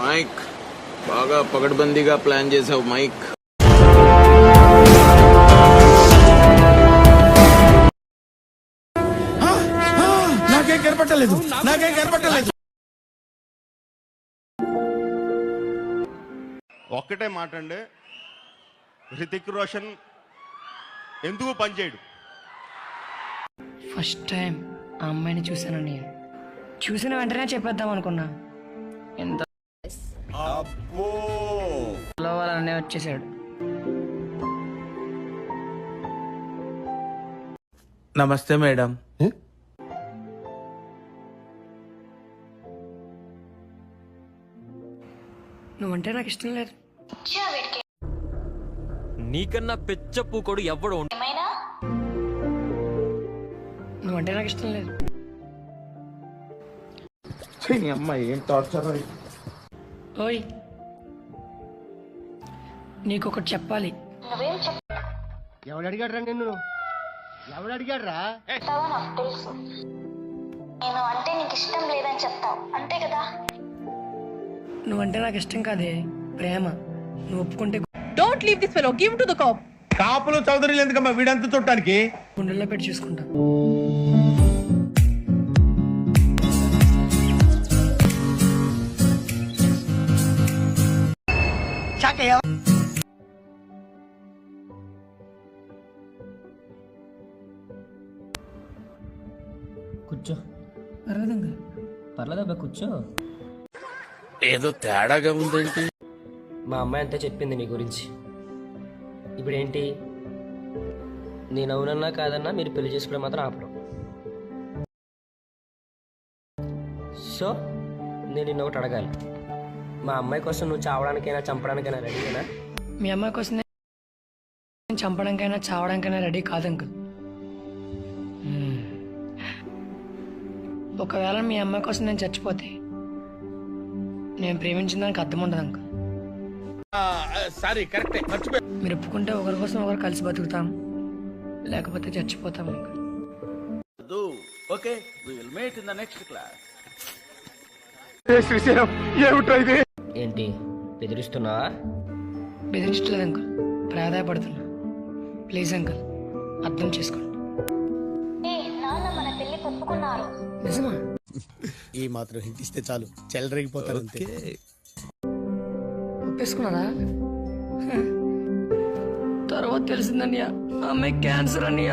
Mic. బాగా పగడ్బందీగా plan చేసావు మైక్. నాకేం కనపట్టలేదు నాకేం కనపట్టలేదు. ఒక్కటే మాట అండి హృతిక్ రోషన్ ఎందుకు పనిచేయడు? ఫస్ట్ టైం ఆ అమ్మాయిని చూశాను నేను చూసిన వెంటనే చెప్పేద్దాం అనుకున్నా. ఎంత వచ్చేసాడు. నమస్తే మేడం. నువ్వంటే నాకు ఇష్టం లేదు. నీకన్నా పెచ్చ పూకోడు ఎవడు నువ్వంటే నాకు ఇష్టం లేదు. అమ్మాయి ఏం టార్చర్ ఓయ్ నీకు ఒకటి చెప్పాలి ఎవడు అడిగాడ్రా నిన్ను? ఎవడు అడిగాడ్రా చెప్తావో నాకు తెలుసు. నేను అంటే నీకు ఇష్టం లేదని చెప్తావు. అంతే కదా? నువ్వంటే నాకు ఇష్టం కాదే ప్రేమ. నువ్వు ఒప్పుకుంటే leave this fellow. Give him to the cop. కాపులు చౌదరులు ఎందుకమ్మా వీడంతా చుట్టానికి? గుండెల్లో పెట్టి చూసుకుంటా. కూర్చో. పర్లేదు అంకుల్ పర్లేదబ్బా కూర్చో. ఏదో తేడాగా ఉందేంటి? మా అమ్మాయి అంతా చెప్పింది నీ గురించి. ఇప్పుడు ఏంటి నేను అవునన్నా కాదన్నా మీరు పెళ్ళి చేసుకోవడం మాత్రం ఆపడం. సో నేను నిన్న ఒకటి అడగాలి. మా అమ్మాయి కోసం నువ్వు చావడానికైనా చంపడానికైనా రెడీనా మీ అమ్మాయి కోసం నేను చంపడానికైనా చావడానికైనా రెడీ కాదు అంకుల్. ఒకవేళ మీ అమ్మాయి కోసం నేను చచ్చిపోతే నేను ప్రేమించిన దానికి అర్థం ఉండదు అంకుల్. సారీ కరెక్టే మర్చిపోయి. మీరు ఒప్పుకుంటే ఒకరి కోసం ఒకరు కలిసి బతుకుతాం. లేకపోతే చచ్చిపోతాం uncle. Okay will meet in the next class ఏంటి బెదిరిస్తున్నావా బెదిరించలేదు అంకుల్. ప్రాధాయపడుతున్నా. ప్లీజ్ అంకుల్ అర్థం చేసుకోండి. ఏ నాన్న మన పెళ్ళి ఒప్పుకున్నారు నిజమా? ఈ మాత్రం హింట్ ఇస్తే చాలు. చెలరేగిపోతారు అంతే. ఒప్పేసుకున్నారా. తర్వాత తెలిసిందన్నయ్య ఆమె క్యాన్సర్ అన్నయ్య.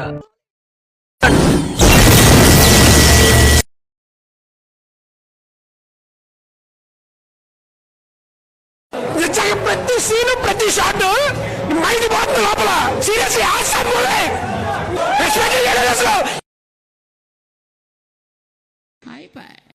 నిజంగా ప్రతి సీను ప్రతి షాట్. మైండ్ పోతుంది లోపల. Seriously iPad